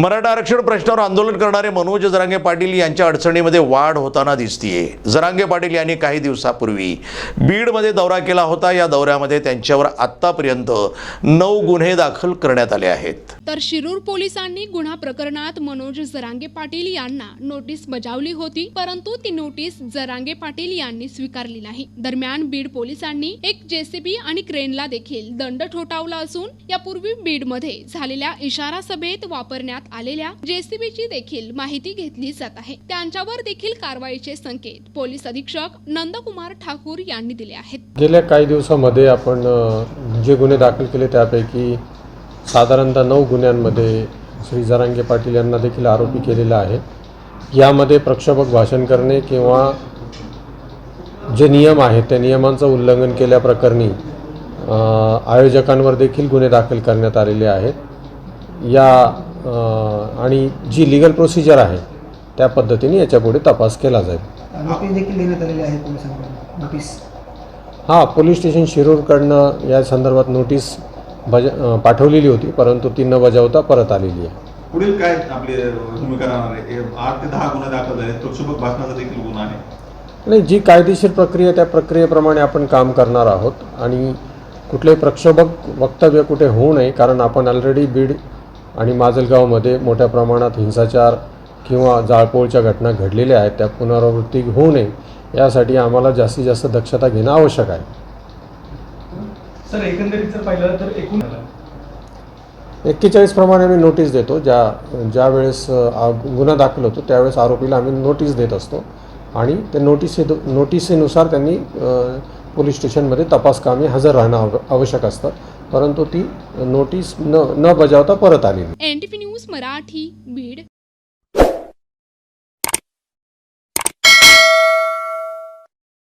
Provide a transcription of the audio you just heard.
मराठा आरक्षण प्रश्नावर आंदोलन करणारे मनोज जरांगे पाटील यांच्या अडचणीमध्ये वाढ होताना दिसतीये. जरांगे पाटील यांनी काही दिवसापूर्वी बीडमध्ये दौरा केला होता. या दौऱ्यामध्ये त्यांच्यावर आतापर्यंत नऊ गुन्हे दाखल करण्यात आले आहेत. तर शिरूर पोलिसांनी गुन्हा प्रकरणात मनोज जरांगे पाटील यांना नोटीस बजावली होती परंतु ती नोटीस जरांगे पाटील यांनी स्वीकारली नाही. दरम्यान बीड पोलिसांनी एक जेसीबी आणि क्रेनला देखील दंड ठोठावला असून यापूर्वी बीडमध्ये झालेल्या इशारा सभेत वापरण्यात आलेल्या जेसीबीची देखील माहिती घेतली जात आहे. त्यांच्यावर देखील कारवाईचे संकेत पोलीस अधीक्षक नंदकुमार ठाकूर यांनी दिले आहेत. गेल्या काही दिवसामध्ये आपण जे गुन्हे दाखल केले त्यापैकी साधारणतः नऊ गुन्ह्यांमध्ये श्री जरांगे पाटील यांना देखील आरोपी केलेला आहे. यामध्ये प्रक्षोभक भाषण करणे किंवा जे नियम आहेत त्या नियमांचं उल्लंघन केल्याप्रकरणी आयोजकांवर देखील गुन्हे दाखल करण्यात आलेले आहेत. या आणि जी लिगल प्रोसिजर आहे त्या पद्धतीने याच्यापुढे तपास केला जाईल. नोटीस देखील देण्यात आलेली आहे पोलिसांकडून नोटीस? हां पोलीस स्टेशन शिरूरकडनं या संदर्भात नोटीस बज पाठवलेली होती परंतु ती न बजावता परत आलेली आहे. पुढील काय आपली भूमिका राहणार आहे? आठ ते दहा गुन्हे दाखल झाले प्रक्षोभक भाषणाचा देखील गुन्हा आहे. नाही जी कायदेशीर प्रक्रिया त्या प्रक्रियेप्रमाणे आपण काम करणार आहोत आणि कुठलेही प्रक्षोभक वक्तव्य कुठे होऊ नये कारण आपण ऑलरेडी बीड आणि माजलगावमध्ये मोठ्या प्रमाणात हिंसाचार किंवा जाळपोळच्या घटना घडलेल्या आहेत त्या पुनरावृत्ती होऊ नये यासाठी आम्हाला जास्तीत जास्त दक्षता घेणं आवश्यक आहे. सर एकंदरीत जर पाहिलं तर एकूण एक्केचाळीस प्रमाणे आम्ही नोटीस देतो. ज्या ज्या वेळेस अ, आ- गुन्हा दाखल होतो त्यावेळेस आरोपीला आम्ही नोटीस देत असतो. आणि त्या नोटिसी नोटिसीनुसार त्यांनी पोलीस स्टेशनमध्ये तपास कामी हजर राहणं आव आवश्यक असतं. परंतु ती नोटीस न न बजावता परत आलेली. NTP news Marathi Beed.